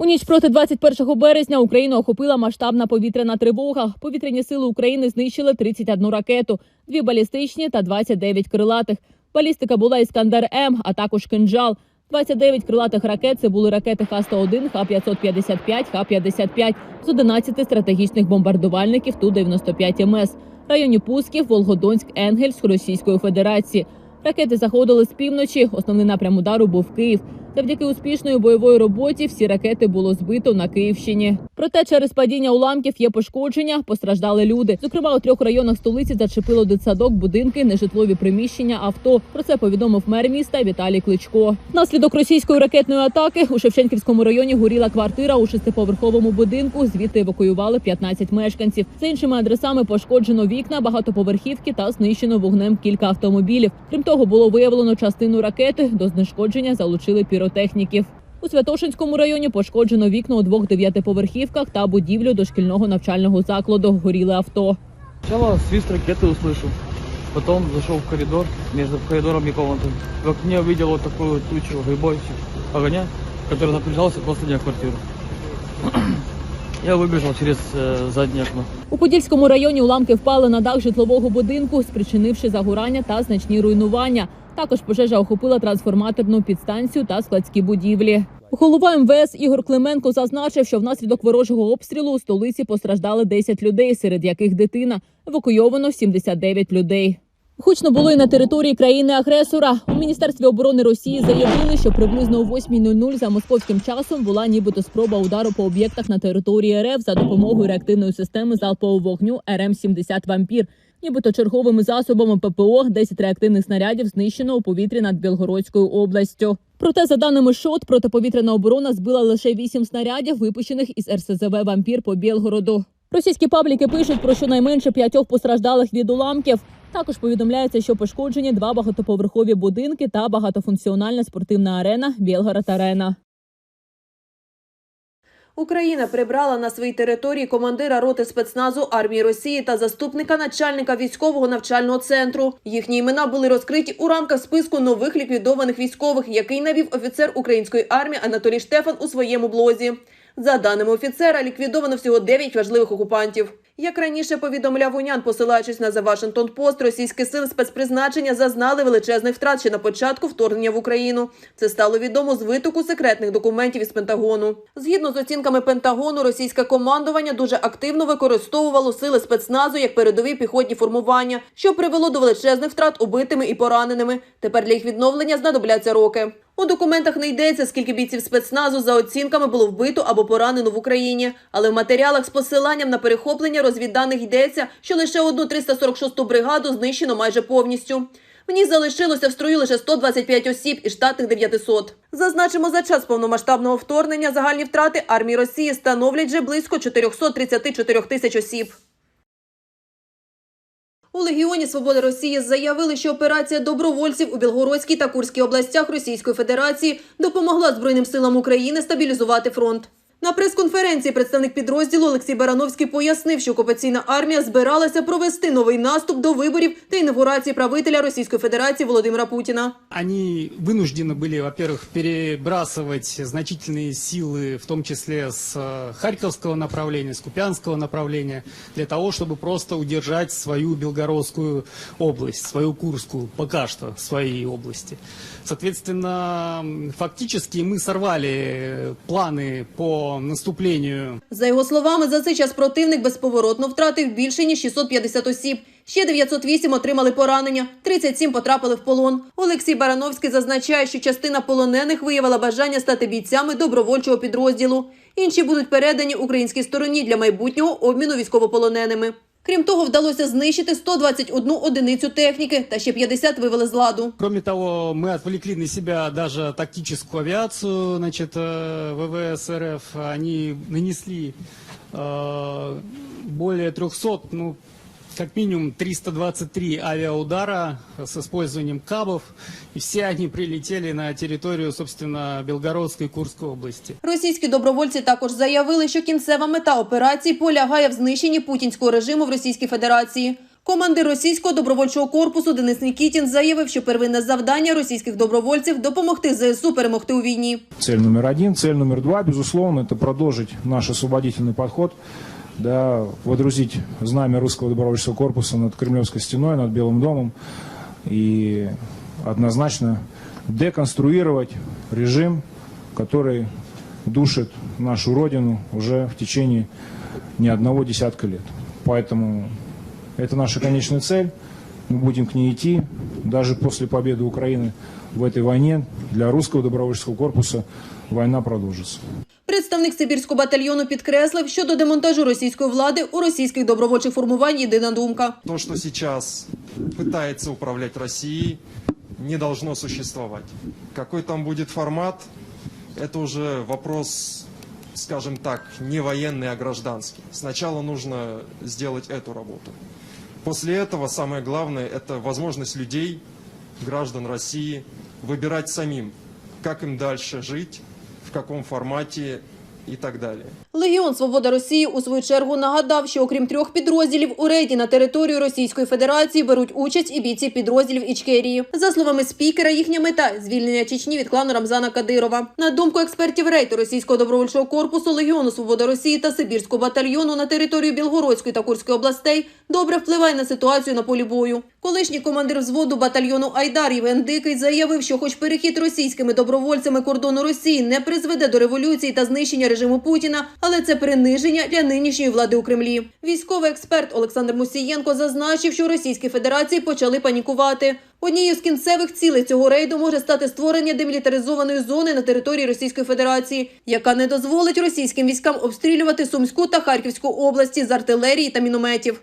У ніч проти 21 березня Україну охопила масштабна повітряна тривога. Повітряні сили України знищили 31 ракету, дві балістичні та 29 крилатих. Балістика була Іскандер М, а також кинджал. 29 крилатих ракет це були ракети Х-101, Х-555, Х-55 з 11 стратегічних бомбардувальників Ту-95 МС. Районі Пусків, Волгодонськ, Енгельс Російської Федерації. Ракети заходили з півночі. Основний напрям удару був Київ. Завдяки успішної бойової роботі всі ракети було збито на Київщині. Проте через падіння уламків є пошкодження, постраждали люди. Зокрема, у трьох районах столиці зачепило дитсадок, будинки, нежитлові приміщення, авто. Про це повідомив мер міста Віталій Кличко. Внаслідок російської ракетної атаки у Шевченківському районі горіла квартира у шестиповерховому будинку. Звідти евакуювали 15 мешканців. За іншими адресами пошкоджено вікна, багатоповерхівки та знищено вогнем кілька автомобілів. Крім того, було виявлено частину ракети. До знешкодження залучили піротехніків. У Святошинському районі пошкоджено вікна у двох дев'ятиповерхівках та будівлю дошкільного навчального закладу. Горіли авто. Сначала свист ракеты услышал, потом зашел в коридор, между коридором и комнатой. В окне увидел вот такую тучу грибочек огня, который наближался к последней квартиру. Я выбежал через э, заднее окно. У Подільському районі уламки впали на дах житлового будинку, спричинивши загорання та значні руйнування. Також пожежа охопила трансформаторну підстанцію та складські будівлі. Голова МВС Ігор Клименко зазначив, що внаслідок ворожого обстрілу у столиці постраждали 10 людей, серед яких дитина. Евакуйовано 79 людей. Гучно було і на території країни-агресора. У міністерстві оборони Росії заявили, що приблизно о 8.00 за московським часом була нібито спроба удару по об'єктах на території РФ за допомогою реактивної системи залпового вогню РМ-70 «Вампір». Нібито черговими засобами ППО 10 реактивних снарядів знищено у повітрі над Білгородською областю. Проте, за даними ШОТ, протиповітряна оборона збила лише 8 снарядів, випущених із РСЗВ «Вампір» по Білгороду. Російські пабліки пишуть про щонайменше п'ятьох постраждалих від уламків. Також повідомляється, що пошкоджені два багатоповерхові будинки та багатофункціональна спортивна арена Білгород-Арена. Україна прибрала на своїй території командира роти спецназу армії Росії та заступника начальника військового навчального центру. Їхні імена були розкриті у рамках списку нових ліквідованих військових, який навів офіцер української армії Анатолій Штефан у своєму блозі. За даними офіцера, ліквідовано всього 9 важливих окупантів. Як раніше повідомляв Унян, посилаючись на The Washington Post, російські сили спецпризначення зазнали величезних втрат ще на початку вторгнення в Україну. Це стало відомо з витоку секретних документів із Пентагону. Згідно з оцінками Пентагону, російське командування дуже активно використовувало сили спецназу як передові піхотні формування, що привело до величезних втрат убитими і пораненими. Тепер для їх відновлення знадобляться роки. У документах не йдеться, скільки бійців спецназу за оцінками було вбито або поранено в Україні. Але в матеріалах з посиланням на перехоплення розвідданих йдеться, що лише одну 346-ту бригаду знищено майже повністю. В ній залишилося в строю лише 125 осіб із штатних 900. Зазначимо, за час повномасштабного вторгнення загальні втрати армії Росії становлять вже близько 434 тисяч осіб. У Легіоні Свободи Росії заявили, що операція добровольців у Білгородській та Курській областях Російської Федерації допомогла Збройним силам України стабілізувати фронт. На прес-конференції представник підрозділу Олексій Барановський пояснив, що окупаційна армія збиралася провести новий наступ до виборів та інавгурації правителя Російської Федерації Володимира Путіна. Они вынуждены были, во-первых, перебрасывать значительные силы, в том числе с э, Харьковского направления, с Купянского направления, для того, чтобы просто удержать свою Белгородскую область, свою Курскую, пока что своей области. Соответственно, м, фактически мы сорвали планы по наступлению За його словами, за цей час противник безповоротно втратив більше ніж 650 осіб. Ще 908 отримали поранення, 37 потрапили в полон. Олексій Барановський зазначає, що частина полонених виявила бажання стати бійцями добровольчого підрозділу. Інші будуть передані українській стороні для майбутнього обміну військовополоненими. Крім того, вдалося знищити 121 одиницю техніки та ще 50 вивели з ладу. Кроме того, мы отвлекли на себя даже тактическую авиацию, значит, э, ВВС РФ, они нанесли э, более 300, ну, как минимум 323 авиаудара с использованием кабов, и все они прилетели на территорию, собственно, Белгородской и Курской области. Російські добровольці також заявили, що кінцева мета операції полягає в знищенні путінського режиму в Російській Федерації. Командир російського добровольчого корпусу Денис Нікітін заявив, що первинне завдання російських добровольців допомогти ЗСУ перемогти у війні. Цель номер один. Цель номер два, безусловно, это продолжить наш освободительный подход, да, водрузить знамя русского добровольческого корпуса над Кремлевской стеной, над Белым домом и однозначно деконструировать режим, который душит нашу родину уже в течение не одного десятка лет. Поэтому это наша конечная цель. Мы будем к ней идти. Даже после победы Украины в этой войне для русского добровольческого корпуса война продолжится. Представник Сибірського батальйону підкреслив, що до демонтажу російської влади у російських добровольчих формувань єдина думка. То, что сейчас пытается управлять Россией, не должно существовать. Какой там будет формат, это уже вопрос, скажем так, не военный, а гражданский. Сначала нужно сделать эту работу. После этого самое главное – это возможность людей, граждан России, выбирать самим, как им дальше жить, в каком формате и так далее. Легіон Свобода Росії у свою чергу нагадав, що окрім трьох підрозділів у рейді на територію Російської Федерації беруть участь і бійці підрозділів Ічкерії. За словами спікера, їхня мета звільнення Чечні від клану Рамзана Кадирова. На думку експертів рейду Російського добровольчого корпусу, Легіону Свобода Росії та Сибірського батальйону на територію Білгородської та Курської областей добре впливає на ситуацію на полі бою. Колишній командир взводу батальйону Айдар Євген Дикий заявив, що хоч перехід російськими добровольцями кордону Росії не призведе до революції та знищення режиму Путіна, але це приниження для нинішньої влади у Кремлі. Військовий експерт Олександр Мусієнко зазначив, що Російські Федерації почали панікувати. Однією з кінцевих цілей цього рейду може стати створення демілітаризованої зони на території Російської Федерації, яка не дозволить російським військам обстрілювати Сумську та Харківську області з артилерії та мінометів.